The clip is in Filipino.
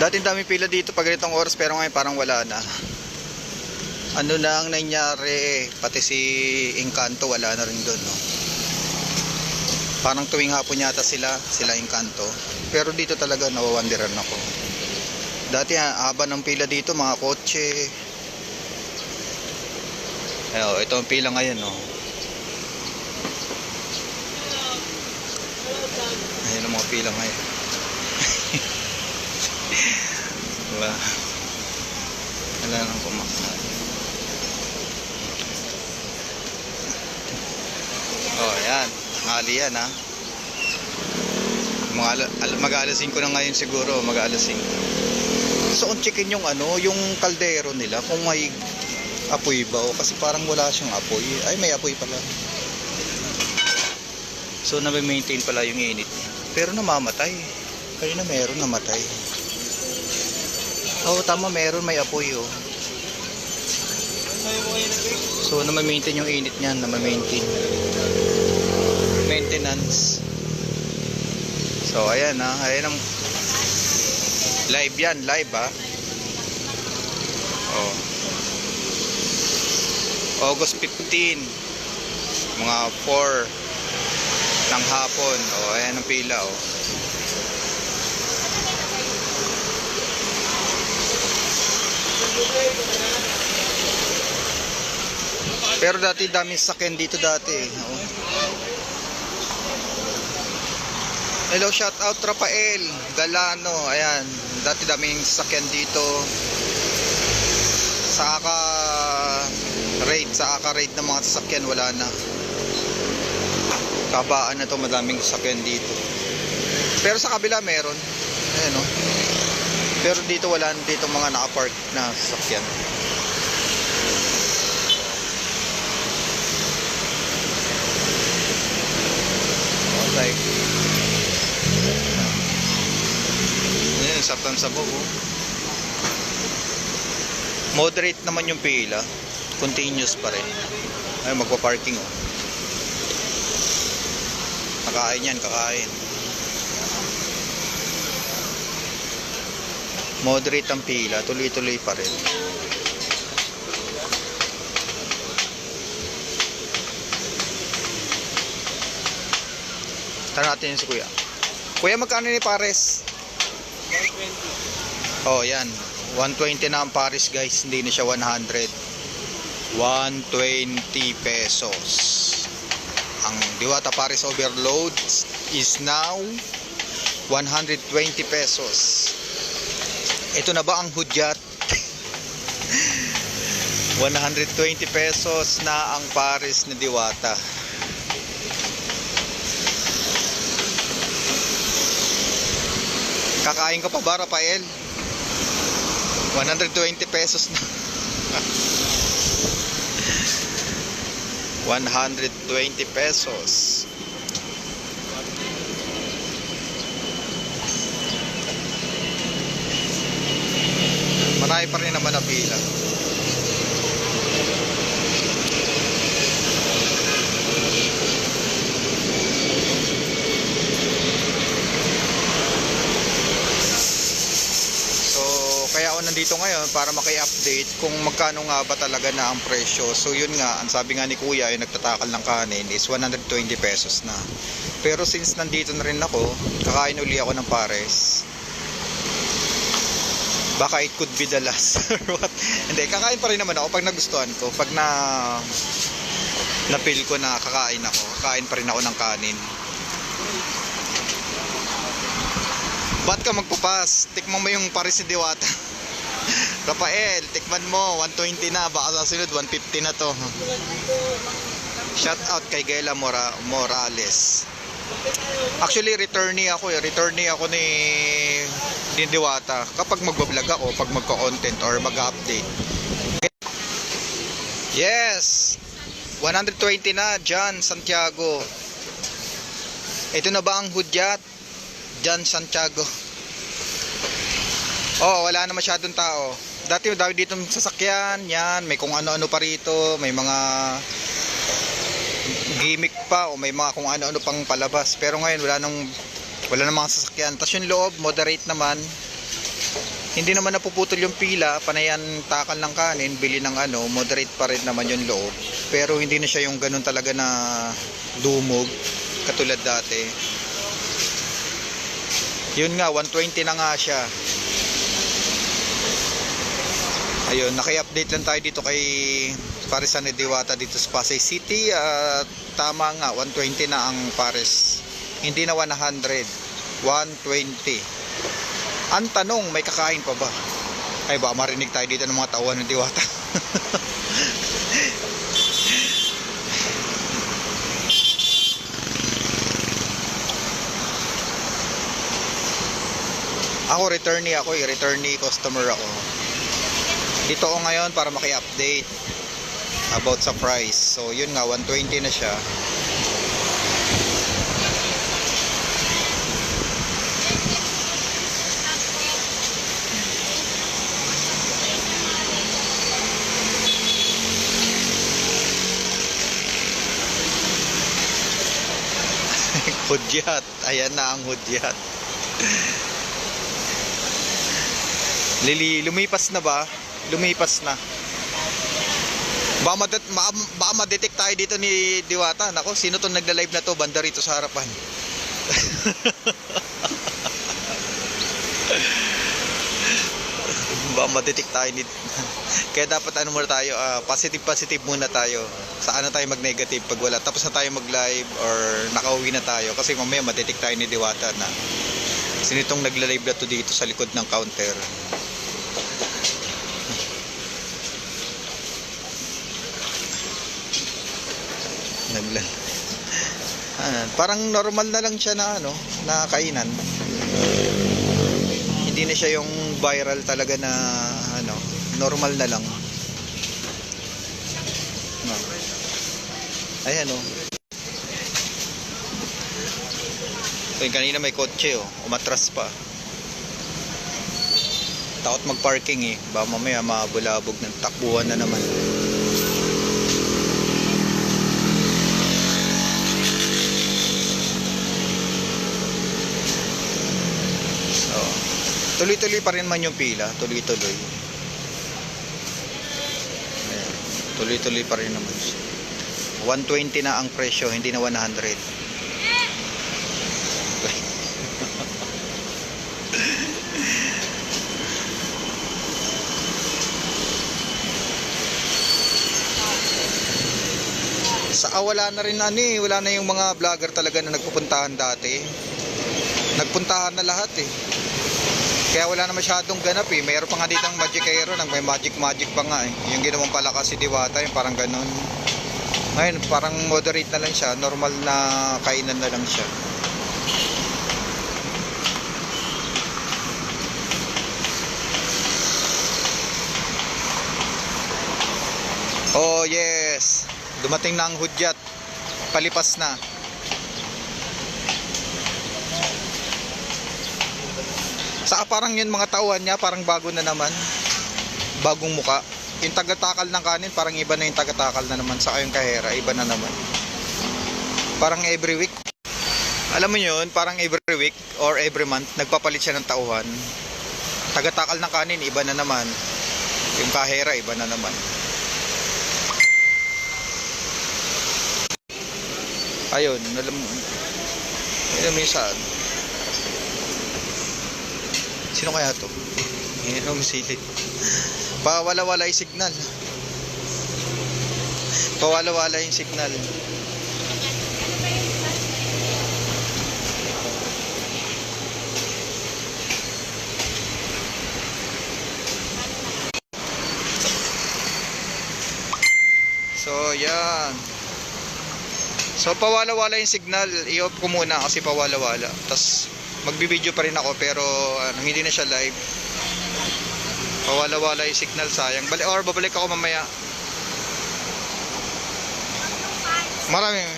Dati dami pila dito pag ganitong oras pero ngayon parang wala na. Ano na ang nangyari, pati si Encanto wala na rin doon, no? Parang tuwing hapon yata sila, sila Encanto. Pero dito talaga nawawandiran ako. Dati haba ng pila dito, mga kotse. Ayo, ito ang pila ngayon, no? Ayan ang mga pila ngayon. Wala. Wala nang kumakain. Oh, ayan. Hali yan, ha. Mag-aalasin ko na ngayon siguro, mag-aalasin. So, on chicken yung ano, yung kaldero nila, kung may apoy ba o kasi parang wala siyang apoy. Ay, may apoy pala. So, na-maintain pala yung init. Pero namamatay. Kanina meron namatay. Oo, tama, meron may apoy, oh. So, na-maintain yung init niya, na-maintain. Maintenance. So, ayan ha. Ayan ang live yan, live ha. Oh. August 15 mga 4 ng hapon. Oh, ayan ang pila oh. Pero dati dami sakyan dito dati. Oh. Hello, shout out Rafael Galano. Ayan, dati daming sakyan dito. Sa aka raid, sa aka raid ng mga sasakyan wala na. Kabaan na to, madaming sasakyan dito. Pero sa kabila meron. Ayan oh. Pero dito wala dito mga naka-park na sasakyan. Ayan, sartan sa buo. Moderate naman yung pila. Continuous pa rin. Ay, magpa-parking oh. Kakain yan, kakain. Moderate ang pila, tuloy-tuloy pa rin. Tanong natin yun si Kuya. Kuya, magkano ni Pares? 120. Oh, yan. 120 na ang Paris, guys. Hindi na siya 100. 120 pesos. Ang Diwata Paris Overload is now 120 pesos. Ito na ba ang hudyat? 120 pesos na ang Paris na Diwata. Kakain ka pa ba, Rafael? 120 pesos na. 120 pesos. Marami pa rin naman na pila. So, kaya ako nandito ngayon para maki-update kung magkano nga ba talaga na ang presyo. So, yun nga, ang sabi nga ni Kuya, yung nagtatakal ng kanin is 120 pesos na. Pero since nandito na rin ako, kakain uli ako ng pares. Baka it could be the last or what. Hindi, kakain pa rin naman ako pag nagustuhan ko. Pag na na-feel ko na kakain ako, kakain pa rin ako ng kanin. Ba't ka magpupas? Tikman mo yung Paris ni Diwata. Rafael, tikman mo. 120 na. Baka sa sunod, 150 na to. Shout out kay Gela Mora Morales. Actually, returnee ako eh. Returnee ako ni, ni Diwata. Kapag magbablog ako, pag magko-content or mag-update. Yes! 120 na, John Santiago. Ito na ba ang hudyat? John Santiago. Oh, wala na masyadong tao. Dati dahil dito sasakyan, yan, may kung ano-ano pa rito, may mga gimmick pa o may mga kung ano-ano pang palabas. Pero ngayon wala nang wala nang mga sasakyan. Tapos yung loob, moderate naman. Hindi naman napuputol yung pila, panayan takal ng kanin, bili ng ano, moderate pa rin naman yung loob. Pero hindi na siya yung ganun talaga na dumog, katulad dati. Yun nga, 120 na nga siya. Ayun, naki-update lang tayo dito kay Parisan ni Diwata dito sa Pasay City. At tama nga, 120 na ang Pares. Hindi na 100. 120. Ang tanong, may kakain pa ba? Ay ba, marinig tayo dito ng mga tauhan ng Diwata. ako, returnee ako eh. Returnee customer ako. Dito ako ngayon para maki-update about sa price. So, yun nga, 120 na siya. hudyat. Ayan na ang hudyat. Lili, lumipas na ba? Lumipas na. Baka, madet, baka, ma-detect tayo dito ni Diwata. Nako, sino to nagla-live na to? Banda rito sa harapan. baka ma-detect tayo ni... Kaya dapat ano muna tayo, ah, positive positive muna tayo. Saan na tayo mag-negative pag wala. Tapos na tayo mag-live or nakauwi na tayo. Kasi mamaya ma-detect tayo ni Diwata na sino itong nagla-live na to dito sa likod ng counter. Nagla Ah, parang normal na lang siya na ano, na kainan. Hindi na siya yung viral talaga na ano, normal na lang. No. Ayan oh. So, kanina may kotse oh, umatras pa. Takot mag-parking eh. Baka mamaya mabulabog ng takbuhan na naman. Tuloy-tuloy pa rin man yung pila. Tuloy-tuloy. Tuloy-tuloy pa rin naman siya. 120 na ang presyo, hindi na 100. Sa ah, wala na rin ano eh, wala na yung mga vlogger talaga na nagpupuntahan dati. Nagpuntahan na lahat eh. Kaya wala na masyadong ganap eh. Mayroon pa nga ditong Magic Aero, nang may Magic Magic pa nga eh. Yung ginawang palakas si Diwata, yung parang ganun. Ngayon, parang moderate na lang siya. Normal na kainan na lang siya. Oh yes. Dumating na ang hudyat. Palipas na. Saka parang yun mga tauhan niya, parang bago na naman. Bagong muka. Yung tagatakal ng kanin, parang iba na yung tagatakal na naman. Saka yung kahera, iba na naman. Parang every week. Alam mo yun, parang every week or every month, nagpapalit siya ng tauhan. Tagatakal ng kanin, iba na naman. Yung kahera, iba na naman. Ayun, alam mo. Yung saan. Sino kaya to? Ayan, umisilip. Pawala-wala yung signal. Pawala-wala yung signal. So, yan. So pawala-wala yung signal, i-off ko muna kasi pawala-wala. Tapos magbibideo pa rin ako pero ano, hindi na siya live. Pawala-wala yung signal, sayang. Bali or babalik ako mamaya. Maraming